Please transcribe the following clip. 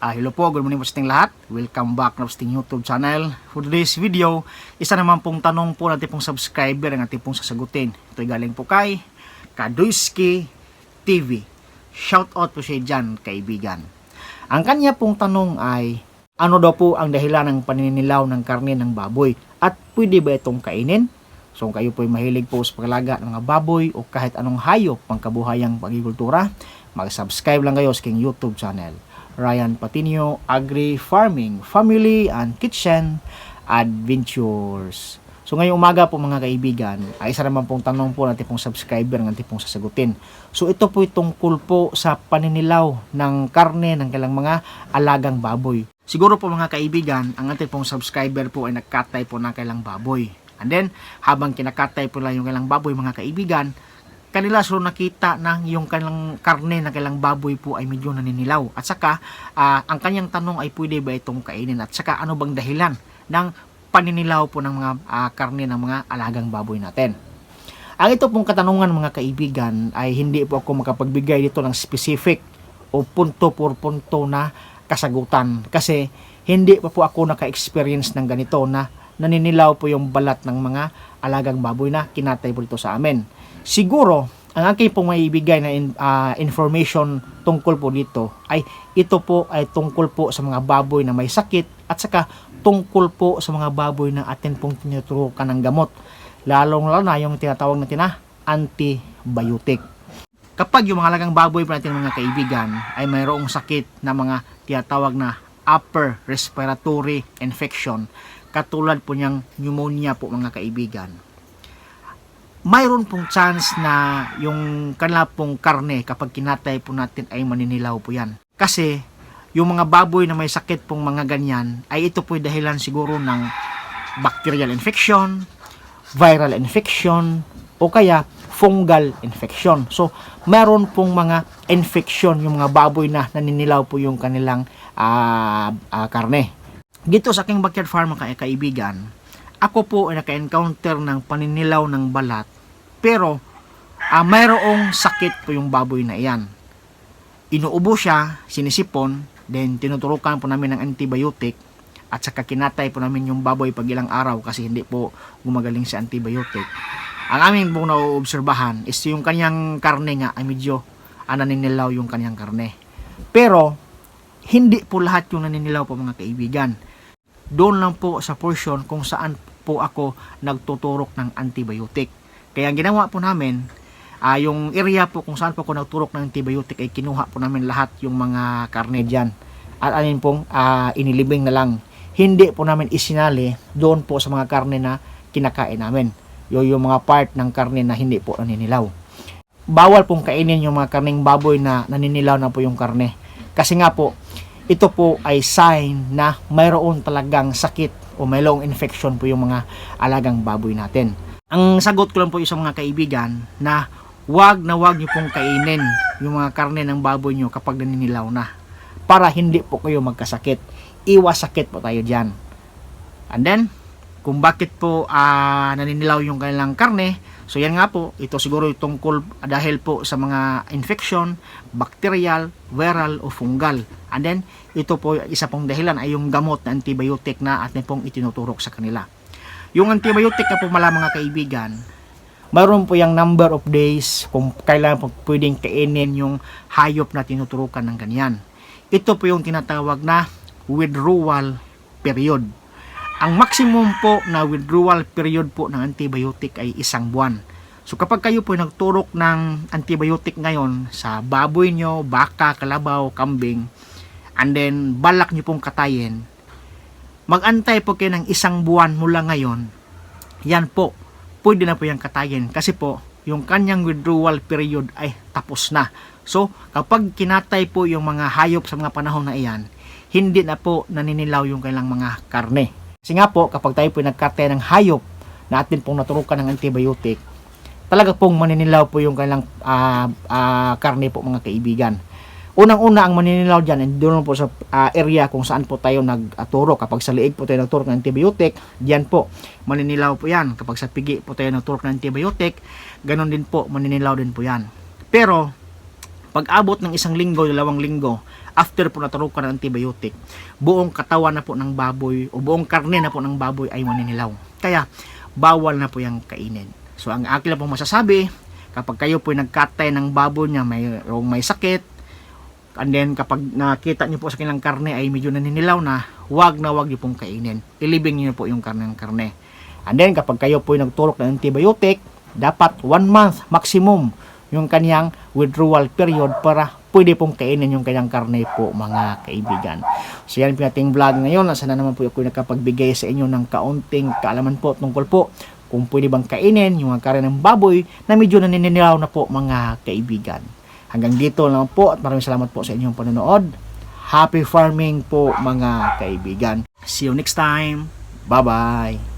Ah, hello po, good morning po sa ating lahat. Welcome back na sa ating YouTube channel. For today's video, isa naman pong tanong po natin pong subscriber ang ating pong sasagutin. Ito'y galing po kay Kaduiski TV. Shout out po siya dyan, kaibigan. Ang kanya pong tanong ay, ano daw po ang dahilan ng paninilaw ng karne ng baboy? At pwede ba itong kainin? So kung kayo po'y mahilig po sa paglaga ng mga baboy o kahit anong hayop pangkabuhayang pagigultura, mag-subscribe lang kayo sa aking YouTube channel. Ryan Patinio Agri Farming, Family and Kitchen Adventures. So ngayong umaga po mga kaibigan, ay isa naman pong tanong po natin pong subscriber ng ating pong sasagutin. So ito po tungkol po sa paninilaw ng karne ng kailang mga alagang baboy. Siguro po mga kaibigan, ang ating pong subscriber po ay nagkatay po ng kailang baboy. And then, habang kinakatay po lang yung kailang baboy mga kaibigan, kanila so nakita na yung kanilang karne na kailang baboy po ay medyo naninilaw. At saka, ah, ang kanyang tanong ay pwede ba itong kainin? At saka, ano bang dahilan ng paninilaw po ng mga ah, karne ng mga alagang baboy natin? Ang ito pong katanungan mga kaibigan ay hindi po ako makapagbigay dito ng specific o punto por punto na kasagutan kasi hindi pa po ako naka-experience ng ganito na naninilaw po yung balat ng mga alagang baboy na kinatay po dito sa amin. Siguro, ang aking pong maibigay na in- ah, information tungkol po dito ay ito po ay tungkol po sa mga baboy na may sakit at saka tungkol po sa mga baboy na atin pong tinuturukan ng gamot. Lalong lalo na yung tinatawag natin na antibiotic. Kapag yung mga alagang baboy po natin mga kaibigan ay mayroong sakit na mga tinatawag na upper respiratory infection katulad po niyang pneumonia po mga kaibigan mayroon pong chance na yung kanila pong karne kapag kinatay po natin ay maninilaw po yan. Kasi yung mga baboy na may sakit pong mga ganyan ay ito po dahilan siguro ng bacterial infection, viral infection, o kaya fungal infection. So, meron pong mga infection yung mga baboy na naninilaw po yung kanilang ah, ah, karne. Dito sa aking backyard farm mga kaibigan, ako po ay naka-encounter ng paninilaw ng balat pero ah, mayroong sakit po yung baboy na iyan. Inuubo siya, sinisipon, then tinuturukan po namin ng antibiotic at saka kinatay po namin yung baboy pag ilang araw kasi hindi po gumagaling sa antibiotic. Ang aming pong nauobserbahan is yung kanyang karne nga ay medyo ah, naninilaw yung kanyang karne. Pero hindi po lahat yung naninilaw po mga kaibigan doon lang po sa portion kung saan po ako nagtuturok ng antibiotic. Kaya ang ginawa po namin, ah yung area po kung saan po ako nagturok ng antibiotic ay kinuha po namin lahat yung mga karne dyan. At anin pong ah, inilibing na lang. Hindi po namin isinali doon po sa mga karne na kinakain namin. Yung, yung mga part ng karne na hindi po naninilaw. Bawal pong kainin yung mga karneng baboy na naninilaw na po yung karne. Kasi nga po, ito po ay sign na mayroon talagang sakit o mayroong infection po yung mga alagang baboy natin. Ang sagot ko lang po sa mga kaibigan na wag na wag niyo pong kainin yung mga karne ng baboy niyo kapag naninilaw na para hindi po kayo magkasakit. Iwas sakit po tayo dyan. And then, kung bakit po ah, naninilaw yung kanilang karne, so yan nga po, ito siguro tungkol dahil po sa mga infection, bacterial, viral o fungal. And then, ito po isa pong dahilan ay yung gamot na antibiotic na atin pong itinuturok sa kanila. Yung antibiotic na po mala mga kaibigan, mayroon po yung number of days kung kailan po pwedeng kainin yung hayop na tinuturukan ng ganyan. Ito po yung tinatawag na withdrawal period. Ang maximum po na withdrawal period po ng antibiotic ay isang buwan. So kapag kayo po nagturok ng antibiotic ngayon sa baboy nyo, baka, kalabaw, kambing, and then balak nyo pong katayin, magantay po kayo ng isang buwan mula ngayon, yan po, pwede na po yung katayin. Kasi po, yung kanyang withdrawal period ay tapos na. So, kapag kinatay po yung mga hayop sa mga panahon na iyan, hindi na po naninilaw yung kailang mga karne. Kasi nga po, kapag tayo po nagkatay ng hayop na atin pong naturukan ng antibiotic, talaga pong maninilaw po yung kailang ah, ah, karne po mga kaibigan. Unang-una ang maninilaw dyan, doon po sa ah, area kung saan po tayo nagturo. Kapag sa liig po tayo nagturok ng antibiotic, diyan po, maninilaw po yan. Kapag sa pigi po tayo nagturok ng antibiotic, ganun din po, maninilaw din po yan. Pero, pag abot ng isang linggo, dalawang linggo, after po naturukan ng antibiotic, buong katawan na po ng baboy o buong karne na po ng baboy ay maninilaw. Kaya, bawal na po yung kainin. So, ang akin lang pong masasabi, kapag kayo po nagkatay ng baboy niya, may, o may sakit, and then kapag nakita niyo po sa kanilang karne ay medyo naninilaw na, wag na wag niyo pong kainin. Ilibing niyo po yung karne ng karne. And then, kapag kayo po nagturok ng antibiotic, dapat one month maximum yung kanyang withdrawal period para pwede pong kainin yung kanyang karne po mga kaibigan. So yan po ating vlog ngayon. Sana naman po ako nakapagbigay sa inyo ng kaunting kaalaman po tungkol po kung pwede bang kainin yung karne ng baboy na medyo naninilaw na po mga kaibigan. Hanggang dito lang po at maraming salamat po sa inyong panonood. Happy farming po mga kaibigan. See you next time. Bye-bye.